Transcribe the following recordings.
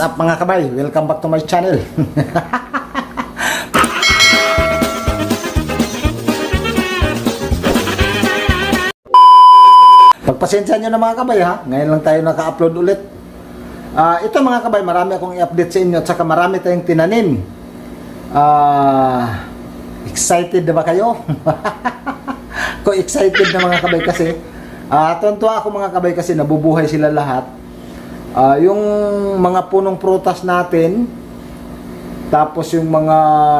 up mga kabay? Welcome back to my channel. Pagpasensya nyo na mga kabay ha. Ngayon lang tayo naka-upload ulit. Ah, ito mga kabay, marami akong i-update sa inyo at saka marami tayong tinanim. Ah, excited ba kayo? Ko excited na mga kabay kasi ah tontuwa ako mga kabay kasi nabubuhay sila lahat. Ah, yung mga punong prutas natin tapos yung mga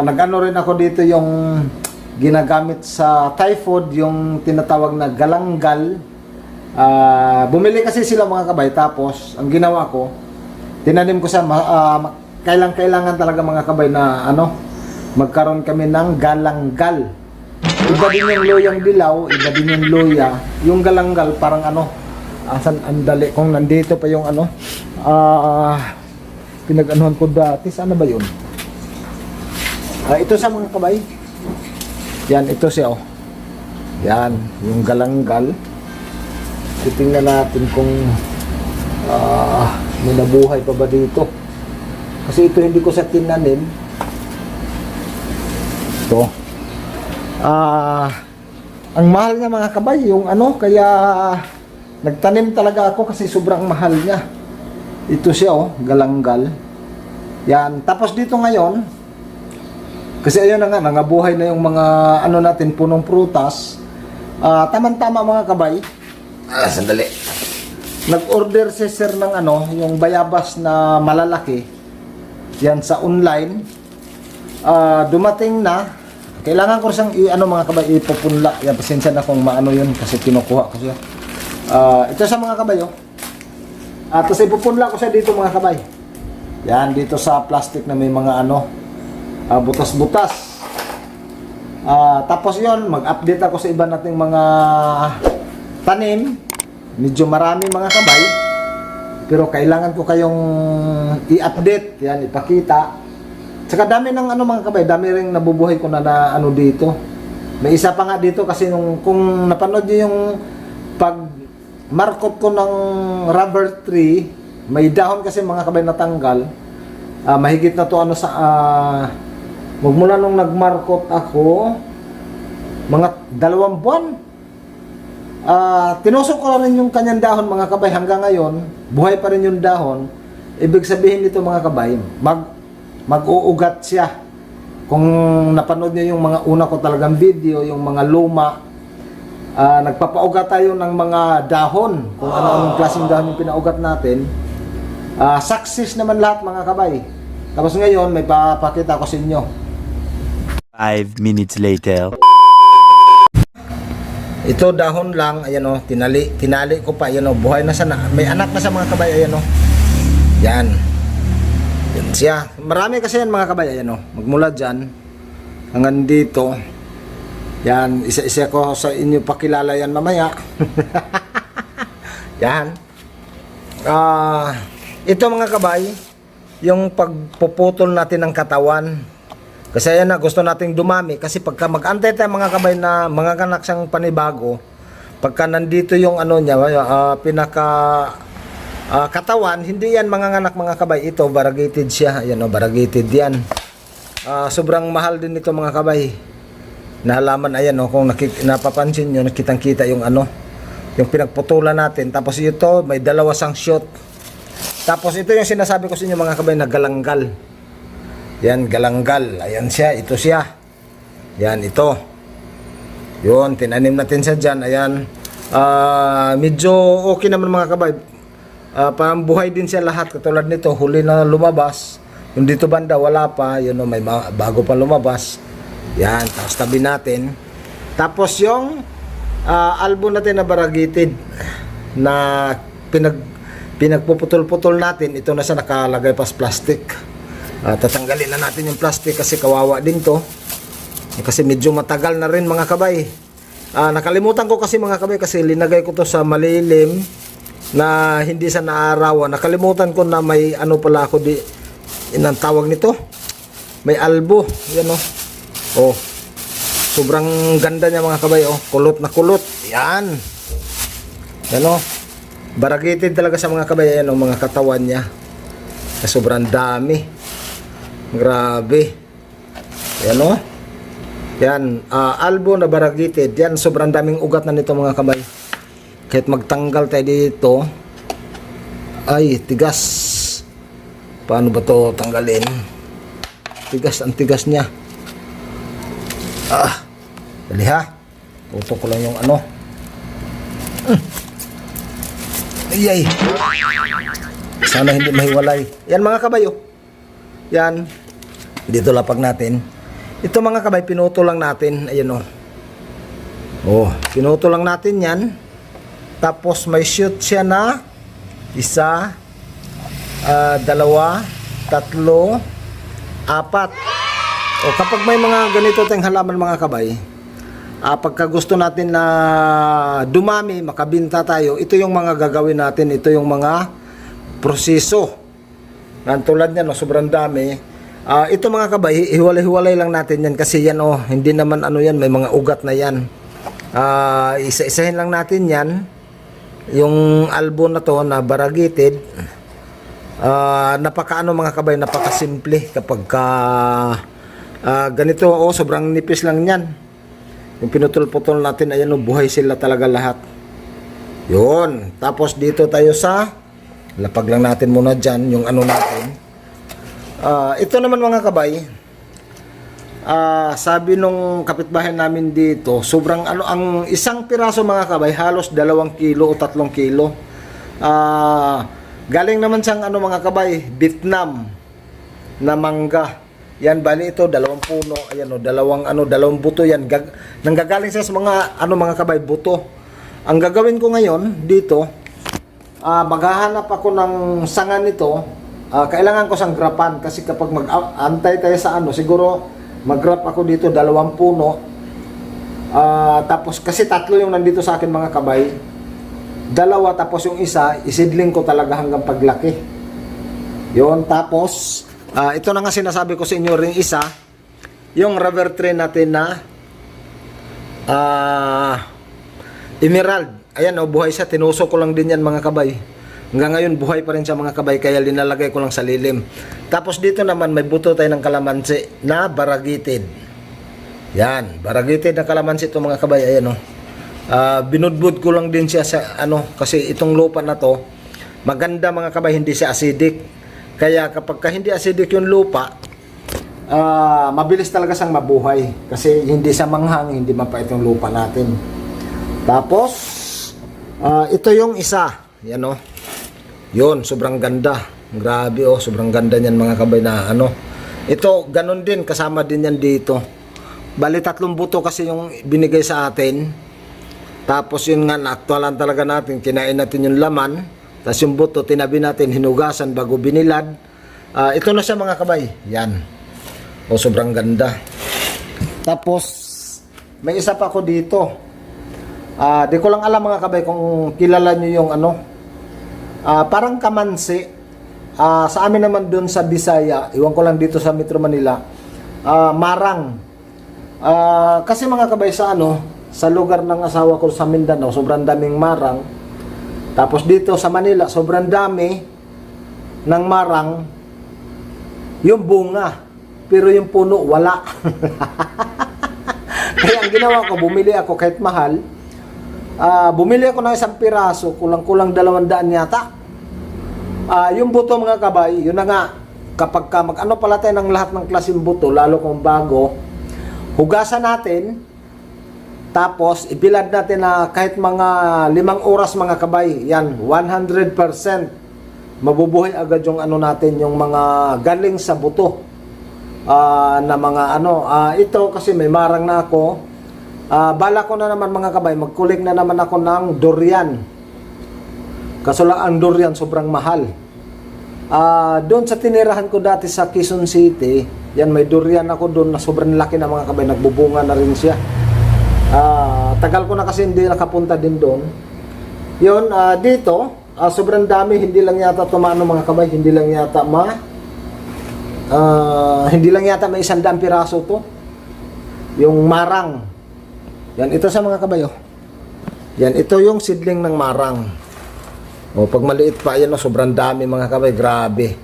nag-ano rin ako dito yung ginagamit sa typhoid yung tinatawag na galanggal. Ah, bumili kasi sila mga kabay tapos ang ginawa ko tinanim ko sa ma- ah, ma- kailang kailangan talaga mga kabay na ano magkaroon kami ng galanggal. Iba din yung loyang dilaw, iba din yung loya. Yung galanggal parang ano asan ang dali kung nandito pa yung ano ah pinag-anuhan ko dati sana ba yun? Ah, ito sa mga kabay. Yan, ito siya oh. Yan, yung galanggal. Titingnan natin kung ah may nabuhay pa ba dito. Kasi ito hindi ko sa tinanim. Ito. Ah, ang mahal niya mga kabay, yung ano, kaya nagtanim talaga ako kasi sobrang mahal niya. Ito siya oh, galanggal. Yan, tapos dito ngayon, kasi ayun na nga, nangabuhay na yung mga ano natin, punong prutas. Ah, tamang-tama mga kabay. Ah, sandali. Nag-order si sir ng ano, yung bayabas na malalaki. Yan sa online. Ah, dumating na. Kailangan ko siyang i ano mga kabay ipupunla. Yan pasensya na kung maano yun kasi kinukuha ko siya. Ah, ito sa mga kabay oh. At tapos ipupunla ko siya dito mga kabay. Yan dito sa plastic na may mga ano ah, butas-butas. Ah, tapos yon mag-update ako sa iba nating mga tanim. Medyo marami mga kabay. Pero kailangan ko kayong i-update, yan, ipakita. Tsaka dami ng ano mga kabay, dami ring nabubuhay ko na, na ano dito. May isa pa nga dito kasi nung kung napanood niyo yung pag markot ko ng rubber tree, may dahon kasi mga kabay natanggal. Ah, mahigit na to ano sa ah, magmula nung nagmarkot ako mga dalawang buwan. Ah, tinusok ko rin yung kanyang dahon mga kabay hanggang ngayon, buhay pa rin yung dahon. Ibig sabihin nito mga kabay, mag mag-uugat siya. Kung napanood niyo yung mga una ko talagang video, yung mga luma, ah, nagpapaugat tayo ng mga dahon, kung ano-anong klaseng dahon yung pinaugat natin. Ah, success naman lahat mga kabay. Tapos ngayon, may papakita ko sa inyo. Five minutes later. Ito dahon lang, ayan o, tinali, tinali ko pa, ayan o, buhay na sana. May anak na sa mga kabay, ayan o. Yan. Yan siya. Marami kasi yan mga kabay, ayan o. Magmula dyan, hanggang dito. Yan, isa-isa ko sa inyo pakilala yan mamaya. yan. Ah, ito mga kabay, yung pagpuputol natin ng katawan. Kasi ayan na, gusto nating dumami. Kasi pagka mag-antay tayo mga kabay na mga kanak siyang panibago, pagka nandito yung ano niya, ah, pinaka ah, katawan, hindi yan mga anak mga kabay. Ito, variegated siya. Ayan o, variegated yan. Ah, sobrang mahal din ito mga kabay. Nalaman, ayan o, kung nakik- napapansin nyo, nakitang kita yung ano, yung pinagputulan natin. Tapos ito, may dalawa sang shot. Tapos ito yung sinasabi ko sa inyo mga kabay na galanggal. Yan, galanggal. Ayan siya, ito siya. Yan, ito. Yun, tinanim natin siya dyan. Ayan. Ah, medyo okay naman mga kabay. Ah, parang buhay din siya lahat. Katulad nito, huli na lumabas. Yung dito banda, wala pa. Yun, oh, may ma- bago pa lumabas. Yan, tapos tabi natin. Tapos yung ah, album natin na variegated na pinag pinagpuputol-putol natin, ito na siya nakalagay pa sa plastic. Ah, tatanggalin na natin yung plastic kasi kawawa din to. Eh, Kasi medyo matagal na rin mga kabay. Ah, nakalimutan ko kasi mga kabay kasi linagay ko to sa malilim na hindi sa naarawan. Nakalimutan ko na may ano pala ako di inang tawag nito. May albo. Yan oh. Oh. Sobrang ganda niya mga kabay oh. Kulot na kulot. Yan. Yan oh. Variegated talaga sa mga kabay. Yan oh, mga katawan niya. Sobrang dami. Grabe. Yan o. Yan, ah, albo na baragitid. Yan, sobrang daming ugat na nito mga kabay. Kahit magtanggal tayo dito, ay, tigas. Paano ba to tanggalin? Tigas, ang tigas niya. Ah, dali ha. Tutok ko lang yung ano. Mm. Ay, ay. Sana hindi mahiwalay. Yan mga kabayo. Yan. Dito lapag natin. Ito mga kabay, pinuto lang natin. Ayan o. Oh. oh, pinuto lang natin yan. Tapos may shoot siya na isa, ah, dalawa, tatlo, apat. O kapag may mga ganito tayong halaman mga kabay, ah, pagka gusto natin na dumami, makabinta tayo, ito yung mga gagawin natin, ito yung mga proseso. Nan tulad niyan, no, sobrang dami. Ah, ito mga kabay, hiwalay-hiwalay lang natin yan kasi yan oh, hindi naman ano yan, may mga ugat na yan. Ah, isa-isahin lang natin yan. Yung albo na to na baragitid, ah, napakaano mga kabay, napakasimple kapag ka ah, ganito, oh, sobrang nipis lang yan. Yung pinutol-putol natin, ayan oh, buhay sila talaga lahat. Yun. Tapos dito tayo sa lapag lang natin muna dyan yung ano natin. Ah, ito naman mga kabay. Ah, sabi nung kapitbahay namin dito, sobrang ano ang isang piraso mga kabay halos dalawang kilo o tatlong kilo. Ah, galing naman siyang ano mga kabay, Vietnam na mangga. Yan bali ito dalawang puno, ayan o, dalawang ano, dalawang buto yan. Gag nanggagaling sa mga ano mga kabay buto. Ang gagawin ko ngayon dito, ah maghahanap ako ng sanga nito. Ah, kailangan ko sang grapan kasi kapag mag-antay tayo sa ano, siguro mag-grap ako dito dalawang puno. Ah, tapos kasi tatlo yung nandito sa akin mga kabay. Dalawa tapos yung isa, isidling ko talaga hanggang paglaki. Yon tapos ah, ito na nga sinasabi ko sa inyo ring isa, yung rubber tree natin na ah Emerald. Ayan oh, buhay siya. Tinusok ko lang din yan mga kabay. Hanggang ngayon buhay pa rin siya mga kabay kaya linalagay ko lang sa lilim. Tapos dito naman may buto tayo ng kalamansi na baragitid. Yan, baragitid na kalamansi ito mga kabay. Ayan oh. Ah, binudbud ko lang din siya sa ano kasi itong lupa na to maganda mga kabay hindi siya acidic. Kaya kapag ka hindi acidic yung lupa, ah, mabilis talaga siyang mabuhay kasi hindi siya manghang, hindi mapait yung lupa natin. Tapos, ah, ito yung isa. Yan o. Yun, sobrang ganda. Grabe oh, sobrang ganda niyan mga kabay na ano. Ito, ganun din, kasama din yan dito. Bali, tatlong buto kasi yung binigay sa atin. Tapos yun nga, naaktualan talaga natin, kinain natin yung laman. Tapos yung buto, tinabi natin, hinugasan bago binilad. Ah, ito na siya mga kabay. Yan. O, sobrang ganda. Tapos, may isa pa ako dito. Ah, di ko lang alam mga kabay kung kilala nyo yung ano. Ah, parang kamansi. Ah, sa amin naman doon sa Bisaya, iwan ko lang dito sa Metro Manila. Ah, marang. Ah, kasi mga kabay sa ano, sa lugar ng asawa ko sa Mindanao, sobrang daming marang. Tapos dito sa Manila, sobrang dami ng marang. Yung bunga, pero yung puno wala. Kaya ang ginawa ko, bumili ako kahit mahal. Ah, bumili ako ng isang piraso, kulang-kulang dalawang daan yata. Ah, yung buto mga kabay, yun na nga, kapag ka mag-ano pala tayo ng lahat ng klaseng buto, lalo kung bago, hugasan natin, tapos ibilad natin na kahit mga limang oras mga kabay, yan, 100% mabubuhay agad yung ano natin, yung mga galing sa buto ah, na mga ano, ah, ito kasi may marang na ako, Ah, bala ko na naman mga kabay, magkulik na naman ako ng durian. Kaso lang ang durian sobrang mahal. Ah, doon sa tinirahan ko dati sa Quezon City, yan may durian ako doon na sobrang laki na mga kabay, nagbubunga na rin siya. Ah, tagal ko na kasi hindi nakapunta din doon. Yun, ah, dito, ah, sobrang dami, hindi lang yata tumano mga kabay, hindi lang yata ma ah, hindi lang yata may isang daang piraso to. Yung marang, yan, ito sa mga kabayo. Yan, ito yung sidling ng marang. O, pag maliit pa, yan, o, sobrang dami mga kabay, grabe.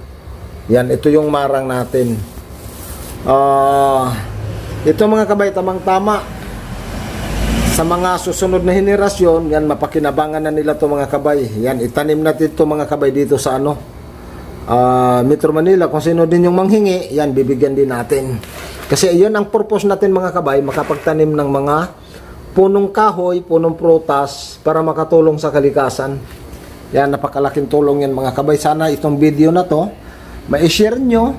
Yan, ito yung marang natin. Ah, ito mga kabay, tamang tama. Sa mga susunod na henerasyon, yan, mapakinabangan na nila to mga kabay. Yan, itanim natin to mga kabay dito sa ano, ah, Metro Manila. Kung sino din yung manghingi, yan, bibigyan din natin. Kasi yun ang purpose natin mga kabay, makapagtanim ng mga punong kahoy, punong prutas para makatulong sa kalikasan. Yan, napakalaking tulong yan mga kabay. Sana itong video na to, ma-share nyo,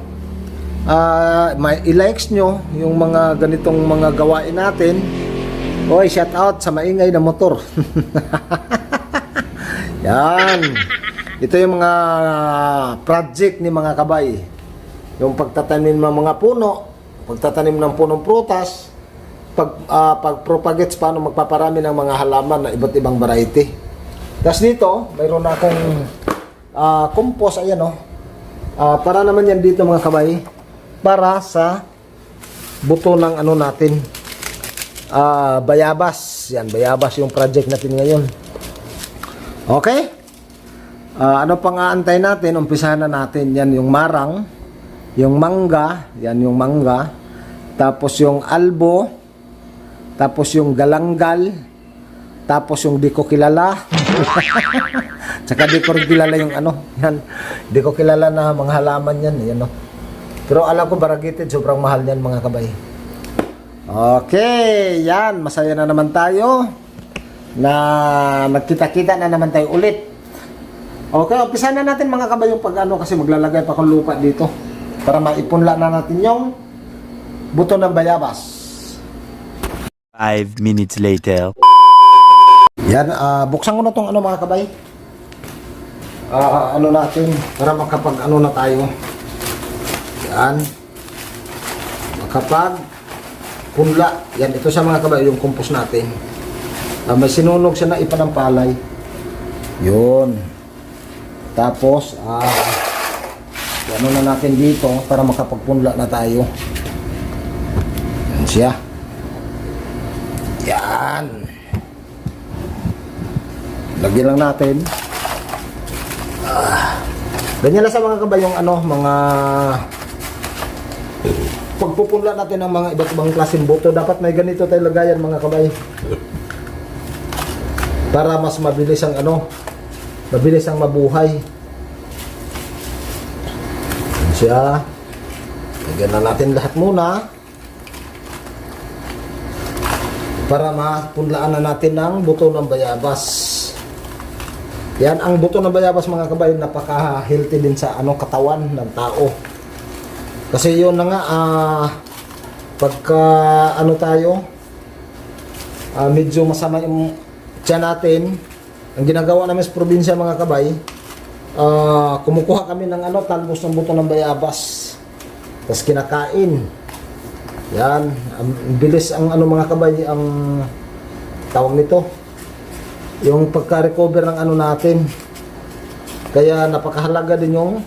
ah, ma-likes nyo yung mga ganitong mga gawain natin. Oy, shout out sa maingay na motor. yan. Ito yung mga project ni mga kabay. Yung pagtatanim ng mga puno, pagtatanim ng punong prutas, pag ah, pag-propagates paano magpaparami ng mga halaman na iba't ibang variety. Tapos dito, mayroon na akong ah, compost ayan oh. Ah, para naman yan dito mga kabay para sa buto ng ano natin. Ah, bayabas. Yan, bayabas yung project natin ngayon. Okay? Ah, ano pang aantay natin? Umpisahan na natin yan yung marang, yung mangga, yan yung mangga, tapos yung albo, tapos yung galanggal, tapos yung di ko kilala. Tsaka di ko kilala yung ano, yan. Di ko kilala na mga halaman yan, yan no. Pero alam ko baragitid, sobrang mahal yan mga kabay. Okay, yan, masaya na naman tayo na nagkita-kita na naman tayo ulit. Okay, umpisa na natin mga kabay yung pag ano kasi maglalagay pa akong lupa dito para maipunla na natin yung buto ng bayabas. Five minutes later. Yan, ah, buksan ko na tong ano mga kabay. Ah, ano natin para makapag ano na tayo. Yan. Makapag punla. Yan, ito sa mga kabay yung compost natin. Ah, may sinunog siya na ipanampalay. Yun. Tapos, ah, ano na natin dito para makapagpunla na tayo. Yan siya. Yan. Lagyan lang natin. Ah, ganyan lang sa mga kabay yung ano, mga pagpupunla natin ng mga iba't ibang klaseng buto. Dapat may ganito tayo lagayan mga kabay. Para mas mabilis ang ano, mabilis ang mabuhay. Siya. Lagyan na natin lahat muna. Para mapunlaan na natin ng buto ng bayabas. Yan ang buto ng bayabas mga kabayan napaka-healthy din sa ano katawan ng tao. Kasi yun na nga ah, pagka ano tayo ah, medyo masama yung tiyan natin ang ginagawa namin sa probinsya mga kabay ah, kumukuha kami ng ano talbos ng buto ng bayabas tapos kinakain yan ang bilis ang ano mga kabay ang tawag nito yung pagka-recover ng ano natin. Kaya napakahalaga din yung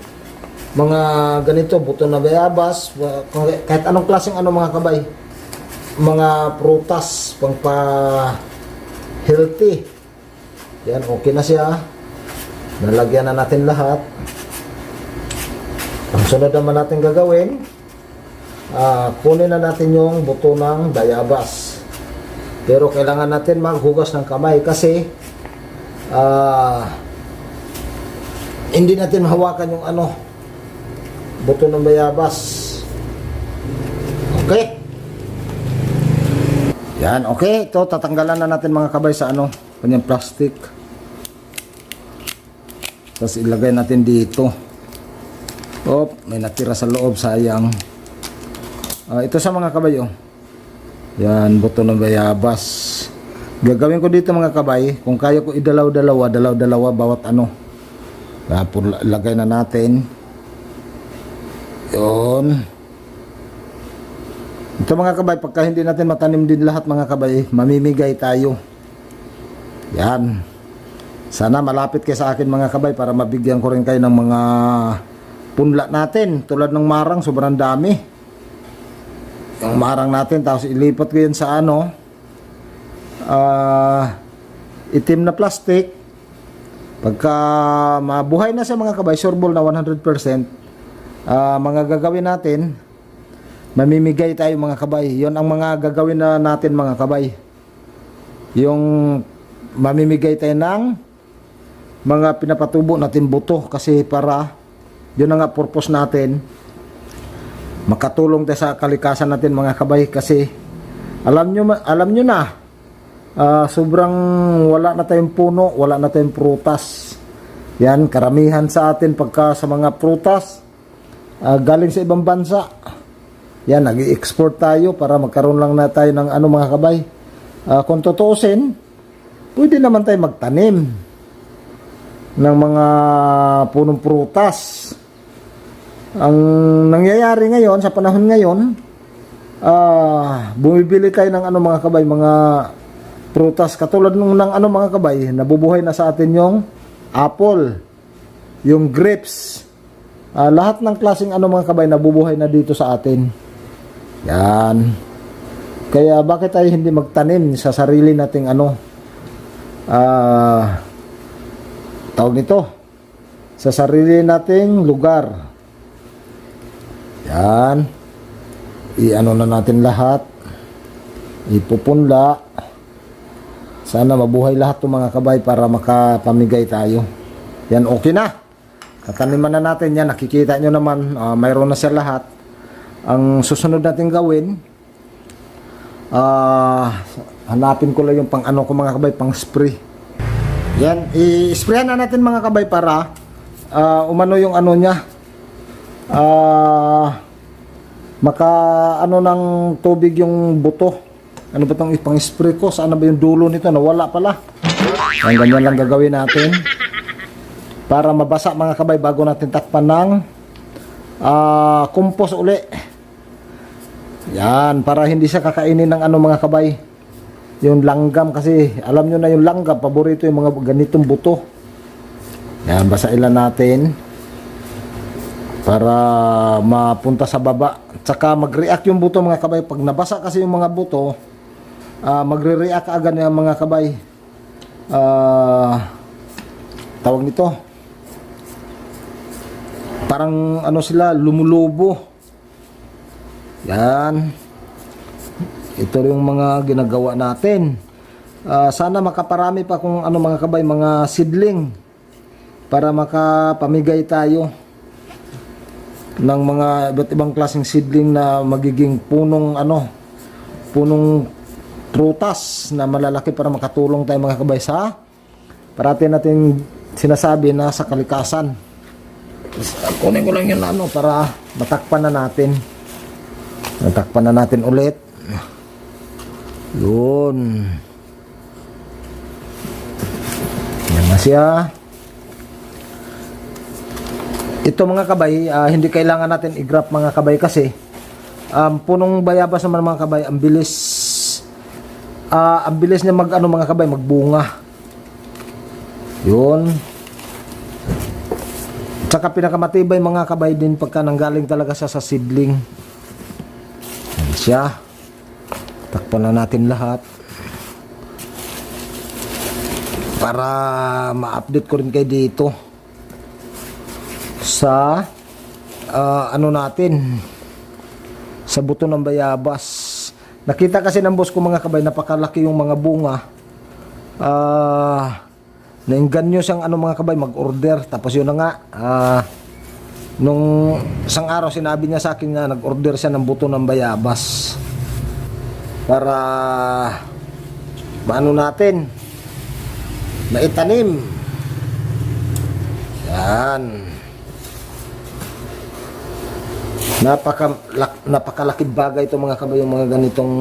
mga ganito, buto na bayabas, kahit anong klaseng ano mga kabay, mga prutas, pang pa healthy. Yan, okay na siya. Nalagyan na natin lahat. Ang sunod naman natin gagawin, ah, kunin na natin yung buto ng bayabas. Pero kailangan natin maghugas ng kamay kasi ah hindi natin mahawakan yung ano buto ng bayabas. Okay? Yan, okay. Ito, tatanggalan na natin mga kabay sa ano, kanyang plastic. Tapos ilagay natin dito. Op, may natira sa loob, sayang. Ah, ito sa mga kabay, oh. Yan, buto ng bayabas. Gagawin ko dito mga kabay, kung kaya ko idalaw-dalawa, dalaw-dalawa bawat ano. Tapos lagay na natin. Yun. Ito mga kabay, pagka hindi natin matanim din lahat mga kabay, mamimigay tayo. Yan. Sana malapit kayo sa akin mga kabay para mabigyan ko rin kayo ng mga punla natin. Tulad ng marang, sobrang dami yung marang natin tapos ilipat ko yun sa ano ah itim na plastic pagka mabuhay na sa mga kabay sureball na 100% ah, mga gagawin natin, mamimigay tayo mga kabay. Yon ang mga gagawin na natin mga kabay. Yung mamimigay tayo ng mga pinapatubo natin buto kasi para yun ang nga purpose natin makatulong tayo sa kalikasan natin mga kabay kasi alam nyo, alam nyo na ah, sobrang wala na tayong puno wala na tayong prutas yan karamihan sa atin pagka sa mga prutas ah, galing sa ibang bansa. Yan nag-export tayo para magkaroon lang na tayo ng ano mga kabay. Ah, kung tutuusin pwede naman tayo magtanim ng mga punong prutas. Ang nangyayari ngayon sa panahon ngayon ah bumibili tayo ng ano mga kabay mga prutas. Katulad nung ng ano mga kabay nabubuhay na sa atin yung apple yung grapes Ah, lahat ng klaseng ano mga kabay nabubuhay na dito sa atin yan kaya bakit tayo hindi magtanim sa sarili nating ano ah tawag nito sa sarili nating lugar yan. I-ano na natin lahat. Ipupunla. Sana mabuhay lahat ng mga kabay para makapamigay tayo. Yan, okay na. Kataniman na natin yan. Nakikita nyo naman, ah, mayroon na siya lahat. Ang susunod natin gawin, ah, hanapin ko lang yung pang ano ko mga kabay, pang spray. Yan, i-sprayan na natin mga kabay para ah, umano yung ano niya, ah maka ano ng tubig yung buto ano ba itong ipang spray ko saan na ba yung dulo nito nawala pala ang ganyan lang gagawin natin para mabasa mga kabay bago natin takpan ng ah compost uli yan para hindi siya kakainin ng ano mga kabay yung langgam kasi alam nyo na yung langgam paborito yung mga ganitong buto yan basailan natin para mapunta sa baba. Tsaka mag-react yung buto mga kabay. Pag nabasa kasi yung mga buto, ah, magre-react agad yung mga kabay. Ah, tawag nito. Parang ano sila, lumulubo. Yan. Ito yung mga ginagawa natin. Ah, sana makaparami pa kung ano mga kabay, mga seedling para makapamigay tayo ng mga iba't ibang klaseng seedling na magiging punong ano punong prutas na malalaki para makatulong tayo mga kabay sa parati natin sinasabi na sa kalikasan uh, kunin ko lang yun ano para matakpan na natin matakpan na natin ulit yun yan na siya ito mga kabay, ah, hindi kailangan natin i-grab mga kabay kasi um, punong bayabas naman mga kabay, ang bilis ah, ang bilis niya mag ano mga kabay, magbunga. Yun. Tsaka pinakamatibay mga kabay din pagka nanggaling talaga siya sa seedling. Yan siya. Takpan na natin lahat. Para ma-update ko rin kayo dito sa ah, ano natin sa buto ng bayabas nakita kasi ng boss ko mga kabay napakalaki yung mga bunga ah nainganyo siyang ano mga kabay mag-order. Tapos yun na nga ah, nung isang araw sinabi niya sa akin na nag-order siya ng buto ng bayabas. Para maano natin maitanim. Yan. Napaka lak, napakalaking bagay ito mga kabay yung mga ganitong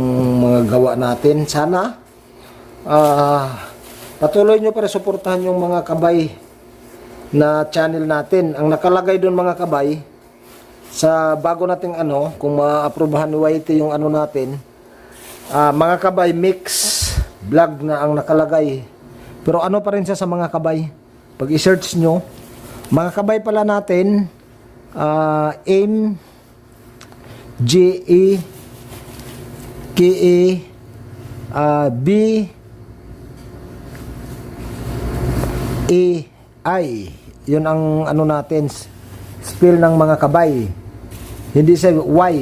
mga gawa natin. Sana ah patuloy nyo para suportahan yung mga kabay na channel natin. Ang nakalagay doon mga kabay sa bago nating ano, kung ma-aprobahan ni YT yung ano natin, ah, mga kabay mix vlog na ang nakalagay. Pero ano pa rin siya sa mga kabay? Pag i-search nyo, mga kabay pala natin, ah, aim G E K E ah, B E I yun ang ano natin spell ng mga kabay. Hindi sa Y.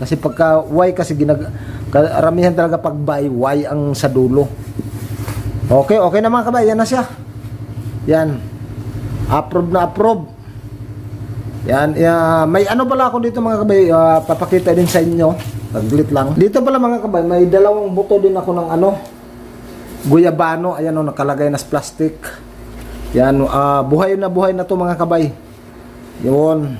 Kasi pagka Y kasi ginag karamihan talaga pag by Y ang sa dulo. Okay, okay na mga kabay. Yan na siya. Yan. Approve na approve. Yan, ya, may ano pala ako dito mga kabay, ah, papakita din sa inyo. Naglit lang. Dito pala mga kabay, may dalawang buto din ako ng ano, guyabano. Ayan o, nakalagay na sa plastic. Yan, ah, buhay na buhay na to mga kabay. Yun.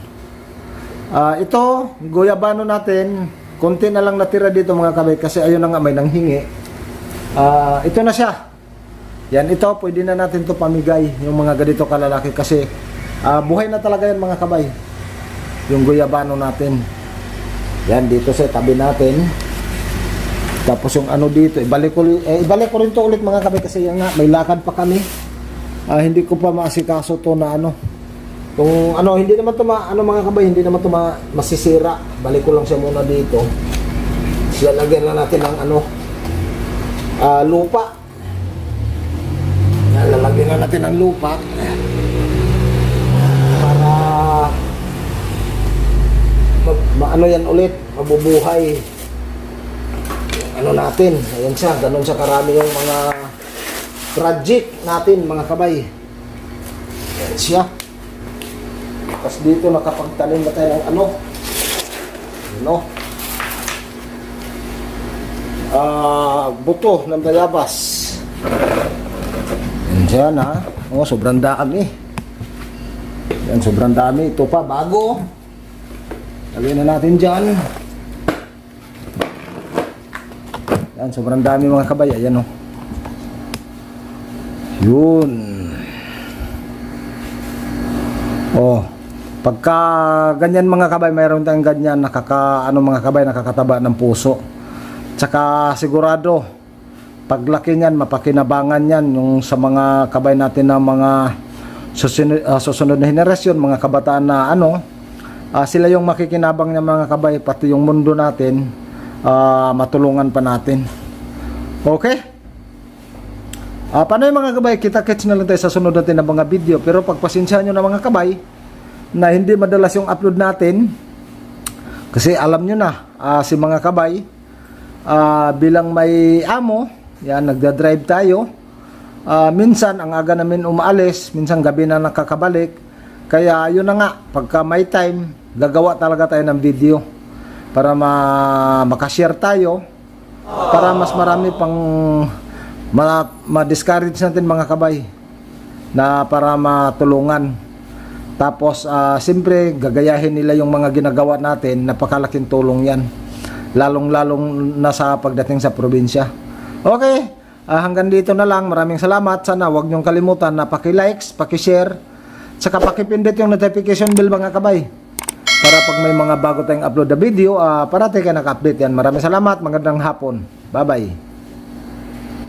Ah, ito, guyabano natin. Konti na lang natira dito mga kabay kasi ayun na nga may nanghingi. Ah, ito na siya. Yan ito, pwede na natin to pamigay yung mga ganito kalalaki kasi ah, buhay na talaga yan mga kabay. Yung guyabano natin. Yan dito sa tabi natin. Tapos yung ano dito, ibalik ko, eh, ibalik ko rin to ulit mga kabay kasi yan nga, may lakad pa kami. Ah, hindi ko pa maasikaso to na ano. Kung ano, hindi naman to ma, ano mga kabay, hindi naman to ma, masisira. Balik ko lang siya muna dito. Siya lagyan na natin ng ano, ah, lupa. Yan, lalagyan na natin ng lupa. Para ma, ma- ano yan ulit, mabubuhay. Ano natin, ayan siya, ganun siya karami yung mga project natin mga kabay. Ayan siya. Tapos dito nakapagtanim na tayo ng ano, ano, ah, buto ng bayabas. Yan ha. Oh, sobrang dami. Yan, sobrang dami. Ito pa, bago. Lagyan na natin dyan. Yan, sobrang dami mga kabay. Ayan oh. Yun. Oh. Pagka ganyan mga kabay, mayroon tayong ganyan nakaka ano mga kabay nakakataba ng puso. Tsaka sigurado paglaki niyan, mapakinabangan yan yung sa mga kabay natin na mga susunod, ah, susunod na henerasyon, mga kabataan na ano, ah, sila yung makikinabang ng mga kabay, pati yung mundo natin, ah, matulungan pa natin. Okay? Ah, paano yung mga kabay? Kita-kits na lang tayo sa sunod natin na mga video. Pero pagpasensyahan nyo na mga kabay, na hindi madalas yung upload natin, kasi alam nyo na, ah, si mga kabay, ah, bilang may amo, yan, nagda-drive tayo. Ah, minsan, ang aga namin umaalis, minsan gabi na nakakabalik. Kaya, yun na nga, pagka may time, gagawa talaga tayo ng video para ma makashare tayo para mas marami pang ma, ma-discourage natin mga kabay na para matulungan. Tapos, ah, siyempre, gagayahin nila yung mga ginagawa natin, napakalaking tulong yan. Lalong-lalong na sa pagdating sa probinsya. Okay, ah, hanggang dito na lang. Maraming salamat. Sana wag niyong kalimutan na paki-likes, paki-share, saka paki-pindot yung notification bell mga kabay. Para pag may mga bago tayong upload na video, ah, parati ka naka-update yan. Maraming salamat. Magandang hapon. Bye-bye.